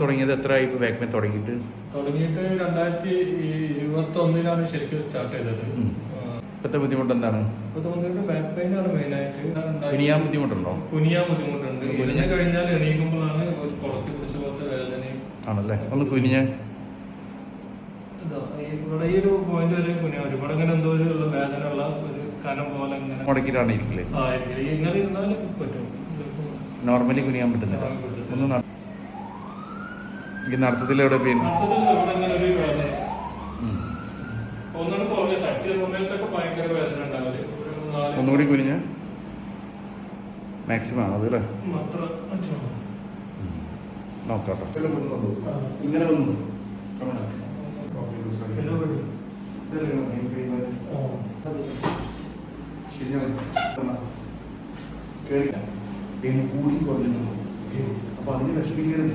തുടങ്ങിയത് എത്ര ഇപ്പോൾ ബാക്ക് പെയിൻ തുടങ്ങിയിട്ട്? തുടങ്ങിയിട്ട് രണ്ടായിരത്തി ഇരുപത്തി ഒന്നിലാണ് ശരിക്കും സ്റ്റാർട്ട് ചെയ്തത്. ഇപ്പോഴത്തെ ബുദ്ധിമുട്ട് എന്താണ്? തോന്നിയിട്ട് ബാക്ക് പെയിൻ ആണ് മെയിൻ ആയിട്ട്. കുനിയാൻ ബുദ്ധിമുട്ടുണ്ടോ? കുനിയാൻ ബുദ്ധിമുട്ടുണ്ട്. കുനിഞ്ഞു കഴിഞ്ഞാൽ എണീക്കുമ്പോഴാണ് ഒരു കുളത്തി പിടിച്ച പോലത്തെ വേദനയും. ആണല്ലേ? ഒന്ന് കുനിഞ്ഞ്. ഇവിടെ ഈ ഒരു പോയിന്റ് വരെ കുനിയാൻ ഇവിടെ ഇങ്ങനെ എന്തോ ഒരു വേദന ഉള്ള ഒരു കനം പോലെ ഇങ്ങനെ മുടക്കിയിട്ടാണ് ഇരിക്കില്ലേ ആ. ഇങ്ങനെ ഇരുന്നാൽ പറ്റും. നോർമലി കുനിയാൻ പറ്റുന്നില്ല. ഒന്ന് ഈ നടത്തത്തിൽ എവിടെ പെയിൻ ഒന്നുകൂടി കുനിഞ്ഞ? മാക്സിമം ആണ് അതല്ലേ അല്ലേ അത്ര അച്ഛനോ? നോക്കാം ആ. ഇങ്ങനെ വന്നു. കൂടി കുറഞ്ഞു അപ്പൊ അതിന് വിഷമിക്കരുത്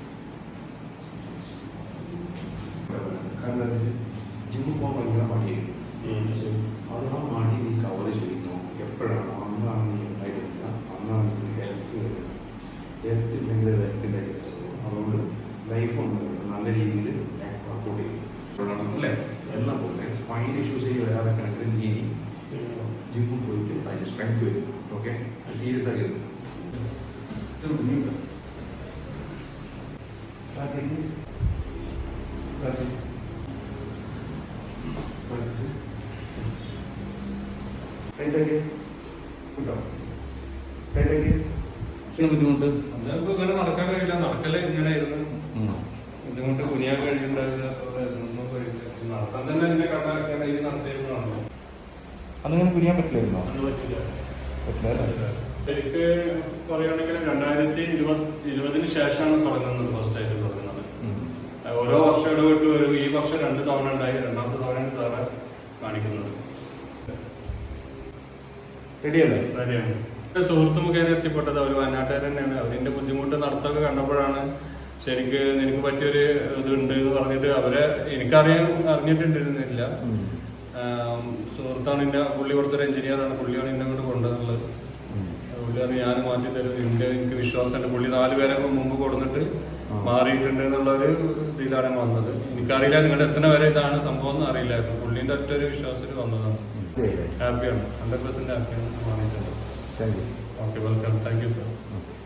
ഹെൽത്ത് ഇല്ലെങ്കിൽ ഹെൽത്തിന്റെ അതുകൊണ്ട് ലൈഫ് ഉണ്ട് നല്ല രീതിയിൽ വർക്കൗട്ട് ചെയ്യും. അല്ലേ? എല്ലാം പോലെ. സ്പൈൻ ഇഷ്യൂസ് വരാതെ കണക്കിൽ നീ ഇനി ജിമ്മിൽ പോയിട്ട് അതിന് സ്ട്രെങ്ത് വരും. ഓക്കെ സീരിയസ് ആയി എടുക്കും. ഇത് മുന്നിൽ ബുദ്ധിമുട്ട്? അതങ്ങനെ ഇങ്ങനെ നടക്കാൻ കഴിയില്ല. ഇതുകൊണ്ട് കുനിയാൻ കഴിയുണ്ടാവില്ല നടത്താൻ തന്നെ നടത്തിയിരുന്നതാണല്ലോ അന്നിങ്ങനെ കുനിയാൻ പറ്റില്ലായിരുന്നോ? എനിക്ക് പറ്റില്ല. പറയുകയാണെങ്കിൽ രണ്ടായിരത്തി ഇരുപത് ഇരുപതിന് ശേഷമാണ് തുടങ്ങുന്നത് ഫസ്റ്റ് ആയിട്ട് തുടങ്ങുന്നത് ഓരോ വർഷം ഇടപെട്ട് വരും. ഈ വർഷം രണ്ട് തവണ ഉണ്ടായി. രണ്ടാമത്തെ തവണയാണ് സാറ് കാണിക്കുന്നത്. റെഡിയല്ലേ? കാര്യമാണ് എന്റെ സുഹൃത്ത് മുഖേന എത്തിപ്പെട്ടത് അവർ വയനാട്ടുകാർ തന്നെയാണ്. അതിന്റെ ബുദ്ധിമുട്ട് നടത്തൊക്കെ കണ്ടപ്പോഴാണ് ശരിക്ക് നിനക്ക് പറ്റിയൊരു ഇതുണ്ട് എന്ന് പറഞ്ഞിട്ട് അവരെ എനിക്കറിയാൻ അറിഞ്ഞിട്ടുണ്ടിരുന്നില്ല. സുഹൃത്താണ് എന്റെ പുള്ളി കൊടുത്തൊരു എഞ്ചിനീയറാണ് പുള്ളിയാണ് എന്നെ കൊണ്ട് കൊണ്ടുവന്നുള്ളത്. പുള്ളിയാണ് ഞാൻ മാറ്റി തരും. എന്റെ എനിക്ക് വിശ്വാസമുണ്ട് പുള്ളി നാല് പേരെ മുമ്പ് കൊടുത്തിട്ട് മാറിയിട്ടുണ്ട് എന്നുള്ള ഒരു ഇതിലാണ് വന്നത്. എനിക്കറിയില്ല നിങ്ങളുടെ എത്ര വരെ ഇതാണ് സംഭവം എന്ന് അറിയില്ലായിരുന്നു പുള്ളിന്റെ ഒറ്റ ഒരു വിശ്വാസത്തിൽ വന്നതാണ്? ഹാപ്പിയാണ് ഹൺഡ്രഡ് പെർസെന്റ് ഹാപ്പിയാണ് മാറിയിട്ടുണ്ട് Thank you. Okay, welcome. Thank you, sir.